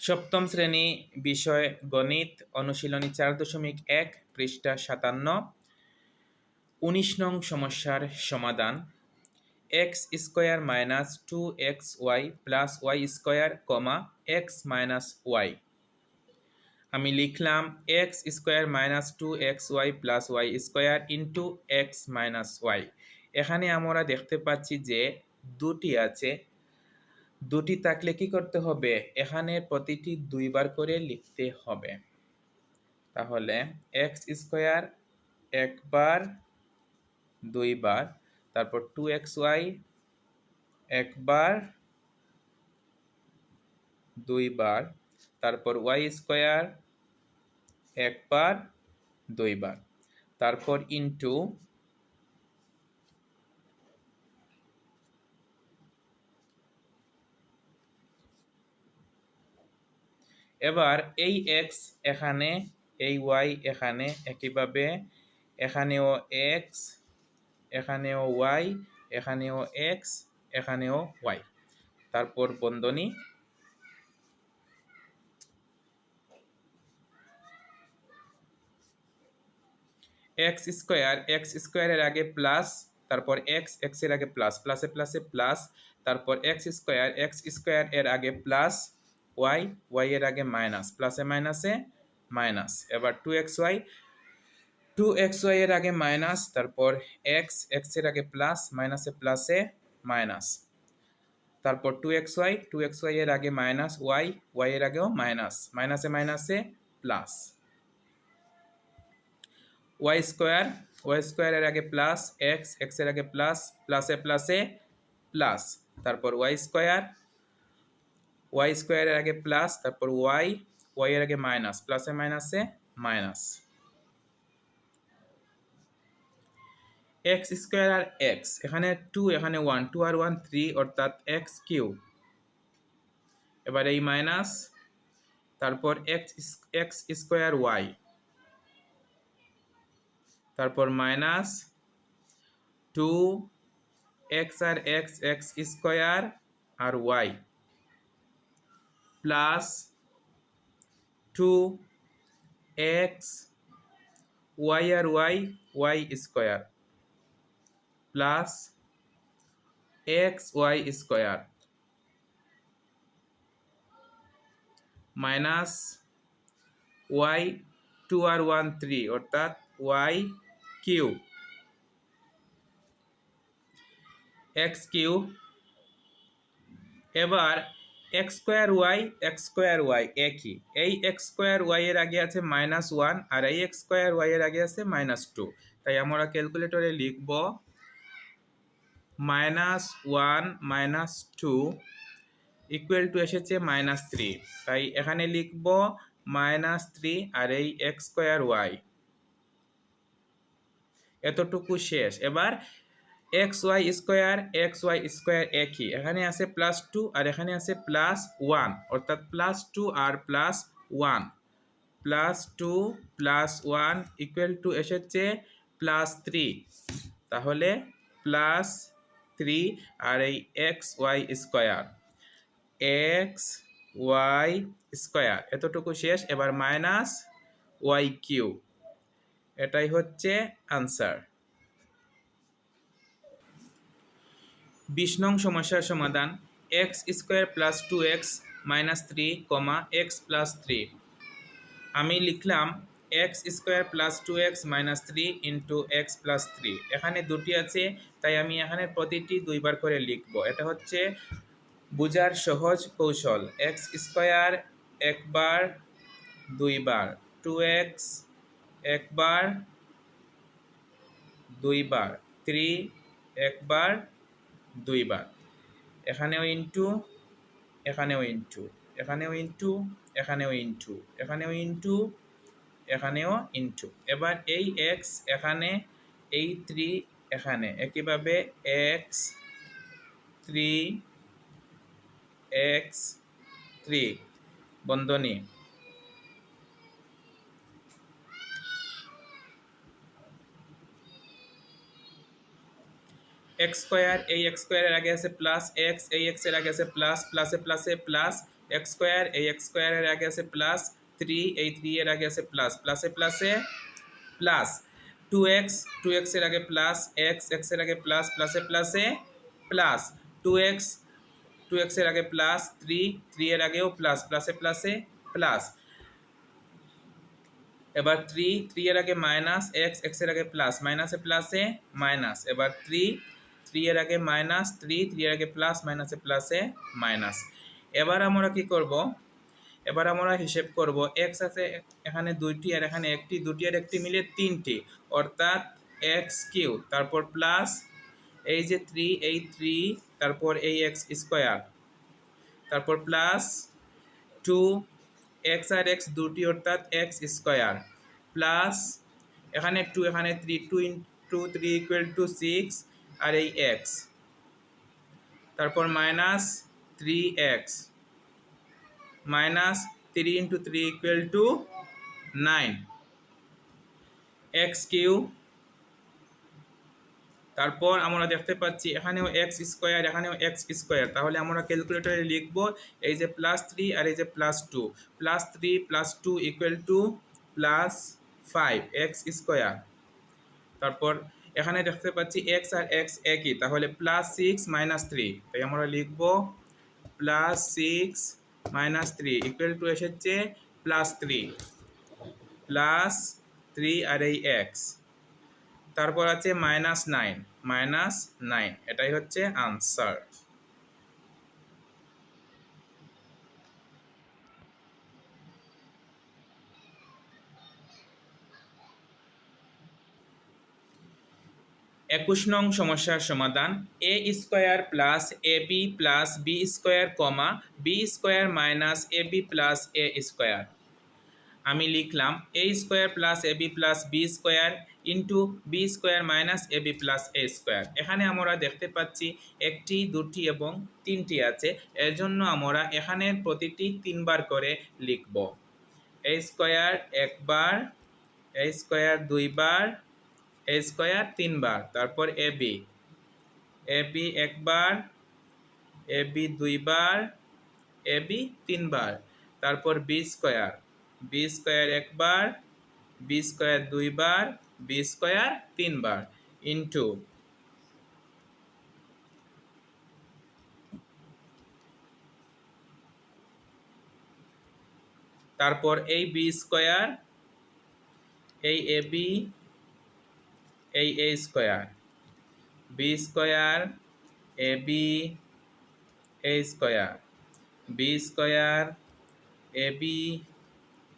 সপ্তম শ্রেণি বিষয় গণিত, অনুশীলনী চার দশমিক এক, পৃষ্ঠা সাতান্ন। উনিশ নং সমস্যার সমাধান। X square minus two x y plus y square comma x minus y. আমি লিখলাম x square minus two x y plus y square into x minus y. এখানে আমরা দেখতে পাচ্ছি যে দুটি আছে দুটি থাকলে কি করতে হবে? এখানে প্রতিটি দুইবার করে লিখতে হবে। তাহলে এক্স স্কোয়ার একবার, দুইবার, তারপর টু এক্স ওয়াই একবার, দুইবার, তারপর ওয়াই স্কোয়ার একবার, দুইবার, তারপর ইন্টু এবার এই এক্স এখানে, এই ওয়াই এখানে একইভাবে, এখানেও এক্স এখানেও ওয়াই এখানেও এক্স এখানেও ওয়াই তারপর বন্ধনী। এক্স স্কোয়ার এক্স স্কোয়ারের আগে প্লাস তারপর এক্স এক্সের আগে প্লাস প্লাসে প্লাসে প্লাস তারপর এক্স স্কোয়ার এক্স স্কোয়ার এর আগে প্লাস ওয়াই ওয়াই এর আগে মাইনাস প্লাসে মাইনাসে মাইনাস এবার two x y two x y এর আগে মাইনাস তারপর এক্স এক্সের আগে প্লাস মাইনাসে প্লাসে মাইনাস তারপর two x y two x y এর আগে মাইনাস ওয়াই ওয়াই এর আগেও মাইনাস মাইনাসে মাইনাসে প্লাস ওয়াই স্কোয়ার ওয়াই স্কোয়ারের আগে প্লাস এক্স এক্সের আগে প্লাস প্লাসে প্লাসে প্লাস তারপর ওয়াই স্কোয়ার ওয়াই স্কোয়ারের আগে প্লাস তারপর ওয়াই ওয়াই এর আগে মাইনাস প্লাসে মাইনাসে মাইনাস এক্স স্কোয়ার আর এক্স এখানে টু এখানে ওয়ান টু আর ওয়ান থ্রি অর্থাৎ এক্স কিউ এবার এই মাইনাস তারপর এক্স এক্স স্কোয়ার ওয়াই তারপর মাইনাস টু এক্স আর এক্স এক্স স্কোয়ার আর y plus two x y আর y y square. Plus x y square. Minus y two আর one three, অর্থাৎ y Q x Q এবার x square y, x square y একই। এই x square Y এর আগে আছে minus one আর এই x square Y এর আগে আছে মাইনাস টু। তাই আমরা ক্যালকুলেটরে লিখব minus one minus two equal to এসেছে মাইনাস থ্রি। তাই এখানে লিখব মাইনাস থ্রি আর এই এক্স স্কোয়ার ওয়াই। এতটুকু শেষ। এবার x y square, x y square একই। এখানে আছে প্লাস টু আর এখানে আছে প্লাস ওয়ান অর্থাৎ plus two R plus one plus two plus one equal to এসেছে প্লাস থ্রি তাহলে প্লাস থ্রি আর এই x y square. X y square. এতটুকু শেষ, এবার মাইনাস ওয়াই কিউ এটাই হচ্ছে আনসার বিশ নং সমস্যার সমাধান x square plus two x minus three comma x plus three আমি লিখলাম x square plus two x minus three into x plus three এখানে দুটি আছে, তাই আমি এখানে প্রতিটি দুইবার করে লিখব। এটা হচ্ছে বুজার সহজ কৌশল। এক্স স্কোয়ার একবার, দুইবার। টু এক্স একবার, দুইবার। থ্রি একবার দুইবার। এখানেও ইন্টু এখানেও ইন্টু এখানেও ইন্টু এখানেও ইন্টু এখানেও ইন্টু এখানেও ইন্টু। এবার এই এক্স এখানে, এই থ্রি এখানে। একইভাবে এক্স থ্রি এক্স থ্রি বন্ধনী। এক্স স্কোয়ার এই এক্স স্কোয়ারের আগে আছে প্লাস এক্স এই এক্সের আগে আছে প্লাস প্লাসে প্লাসে প্লাস এক্স স্কোয়ার এই এক্স স্কোয়ারের আগে আছে প্লাস থ্রি এই থ্রি এর আগে আছে প্লাস প্লাসে প্লাসে প্লাস টু এক্স টু এক্সের আগে প্লাস এক্স এক্সের আগে প্লাস প্লাসে প্লাসে প্লাস টু এক্স টু এক্সের আগে প্লাস থ্রি থ্রি এর আগেও প্লাস প্লাসে প্লাসে প্লাস এবার থ্রি থ্রি এর আগে মাইনাস এক্স এক্সের আগে প্লাস মাইনাসে প্লাসে মাইনাস এবার থ্রি থ্রি এর আগে মাইনাস থ্রি থ্রি এর আগে প্লাস মাইনাসে প্লাসে মাইনাস এবার আমরা কি করব? এবার আমরা হিসেব করব এক্স আছে এখানে দুইটি আর এখানে একটি, দুটি আর একটি মিলে তিনটি। অর্থাৎ এক্স কিউ, তারপর প্লাস এই যে থ্রি এই থ্রি তারপর এই এক্স স্কোয়ার তারপর প্লাস টু এক্স আর এক্স দুটি, অর্থাৎ এক্স স্কোয়ার প্লাস এখানে টু এখানে three two into three equal to six আর এই এক্স তারপর minus three x minus three into three equal to nine x cube. তারপর আমরা দেখতে পাচ্ছি এখানেও এক্স স্কোয়ার এখানেও এক্স স্কোয়ার তাহলে আমরা ক্যালকুলেটরে লিখব এই যে প্লাস থ্রি আর এই যে plus two plus three plus two equal to plus five x square তারপর এখানে দেখতে পাচ্ছি এক্স আর এক্স একই, তাহলে প্লাস সিক্স মাইনাস থ্রি তাই আমরা লিখব plus six minus three equal to এসেছে প্লাস থ্রি প্লাস থ্রি আর এই এক্স তারপর আছে মাইনাস নাইন মাইনাস নাইন এটাই হচ্ছে আনসার একুশ নং সমস্যার সমাধান, a square plus a b plus b square comma, b square minus a b plus a square. আমি লিখলাম, a square plus a b plus b square into b square minus a b plus a square. এখানে আমরা দেখতে পাচ্ছি একটি, দুটি এবং তিনটি আছে এর জন্য আমরা এখানে প্রতিটি তিনবার করে লিখব। এ স্কোয়ার একবার, এ স্কোয়ার দুইবার এ স্কোয়ার তিনবার, তারপর এ বি এ বি একবার এ বি দুইবার এ বি তিনবার, তারপর বি স্কোয়ার বি স্কোয়ার একবার বি স্কোয়ার দুইবার বি স্কোয়ার তিনবার ইন্টু তারপর এই বি স্কোয়ার এই এ বি এই a square. B square, a b, a square. B square, a b,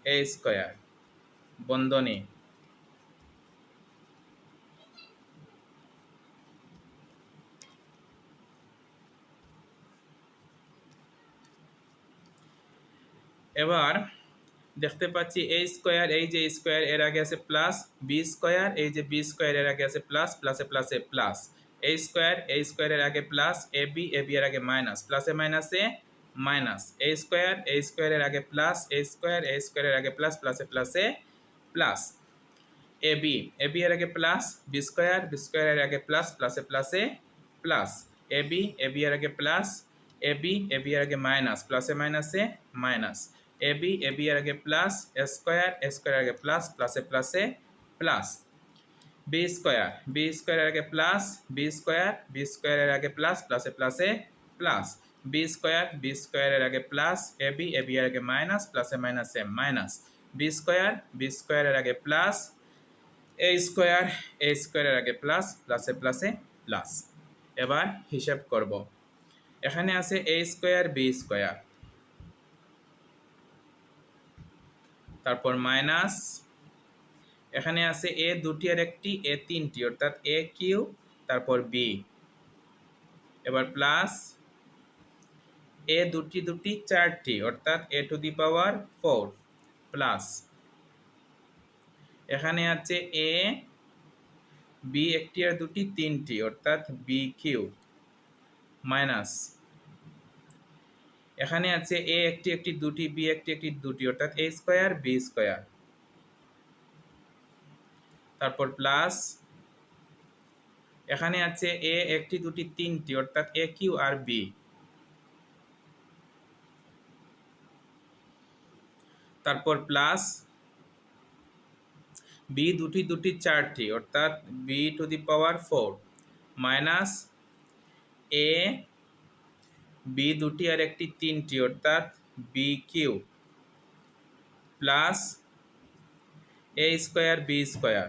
a square. বন্ধনী। এবার দেখতে পাচ্ছি এই স্কোয়ার এই যে স্কোয়ার এর আগে আছে প্লাস বি স্কোয়ার এই যে বি স্কোয়ার এর আগে আছে প্লাস প্লাসে প্লাসে প্লাস এই স্কোয়ার এই স্কোয়ারের আগে plus a b a b এর আগে মাইনাস প্লাসে মাইনাসে মাইনাস এ স্কোয়ার এ স্কোয়ারের আগে প্লাস এ স্কোয়ার এ স্কোয়ারের আগে প্লাস প্লাসে প্লাসে plus a b a b এর আগে প্লাস বি স্কোয়ার বি স্কোয়ারের আগে প্লাস প্লাসে প্লাসে plus a b a b এর আগে plus a b a b এর আগে মাইনাস প্লাসে মাইনাসে minus a b a b এর আগে প্লাস স্কোয়ার স্কোয়ার আগে প্লাস প্লাসে প্লাসে প্লাস বি স্কোয়ার বি স্কোয়ারের আগে প্লাস বি স্কোয়ার বি স্কোয়ারের আগে প্লাস প্লাসে প্লাসে প্লাস বি স্কোয়ার বি স্কোয়ারের আগে plus a b a b এর আগে মাইনাস প্লাসে মাইনাসে মাইনাস বি স্কোয়ার বি স্কোয়ারের আগে প্লাস এ স্কোয়ার এ স্কোয়ারের আগে প্লাস প্লাসে প্লাসে প্লাস এবার হিসাব করব। এখানে আছে এ স্কোয়ার বি স্কোয়ার তারপর মাইনাস, এখানে আছে এ দুটি আর একটি, এ তিনটি, অর্থাৎ এ কিউ, তারপর বি। এবার প্লাস এ দুটি দুটি চারটি, অর্থাৎ a to the power four plus এখানে আছে এ, বি একটি আর দুটি তিনটি, অর্থাৎ বি কিউ, মাইনাস। এখানে আছে এ একটি একটি, দুটি বি একটি একটি, দুটি, অর্থাৎ এ স্কোয়ার বি স্কোয়ার। তারপর প্লাস এখানে আছে এ একটি, দুটি, তিনটি, অর্থাৎ এ কিউ আর বি তারপর প্লাস বি দুটি দুটি, চারটি, অর্থাৎ b to the power four minus a b দুটি আর একটি তিনটি, অর্থাৎ b cube plus a square b square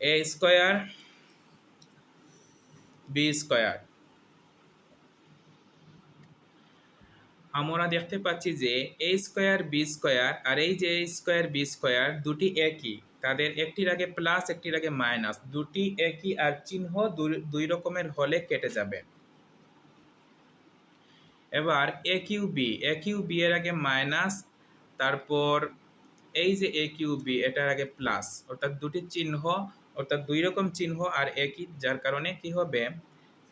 a square b square আমরা দেখতে পাচ্ছি যে এ স্কোয়ার বি স্কোয়ার আর এই যে স্কোয়ার বি স্কোয়ার দুটি একই। তাদের একটির আগে প্লাস একটির আগে মাইনাস দুটি একই আর চিহ্ন দুই রকমের হলে কেটে যাবে। এবার a cube b a cube b এর আগে মাইনাস তারপর এই যে এ কিউ বি এটার আগে প্লাস অর্থাৎ দুটি চিহ্ন, অর্থাৎ দুই রকম চিহ্ন আর একই, যার কারণে কি হবে?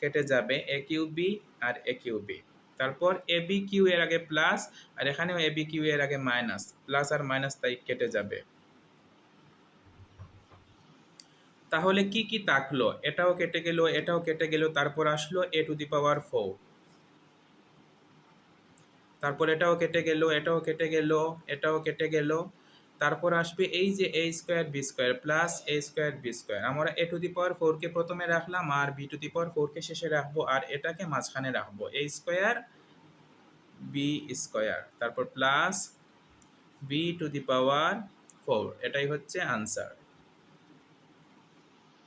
কেটে যাবে এ কিউ বি আর এ কিউ বি তারপর এ বি কিউ এর আগে প্লাস আর এখানেও এ বি কিউ এর আগে মাইনাস প্লাস আর মাইনাস তাই কেটে যাবে। তাহলে কি কি থাকল? এটাও কেটে গেল, এটাও কেটে গেল, তারপর আসলো এ টু দি পাওয়ার ফোর তারপর এটাও কেটে গেল, এটাও কেটে গেল, এটাও কেটে গেল। তারপর আসবে এই যে a square b square plus a square b square আমরা এ টু দি পাওয়ার ফোরকে প্রথমে রাখলাম আর বি টু দি পাওয়ার ফোরকে শেষে রাখব আর এটাকে মাঝখানে রাখব। এ স্কোয়ার বি স্কোয়ার তারপর plus b to the power four এটাই হচ্ছে আনসার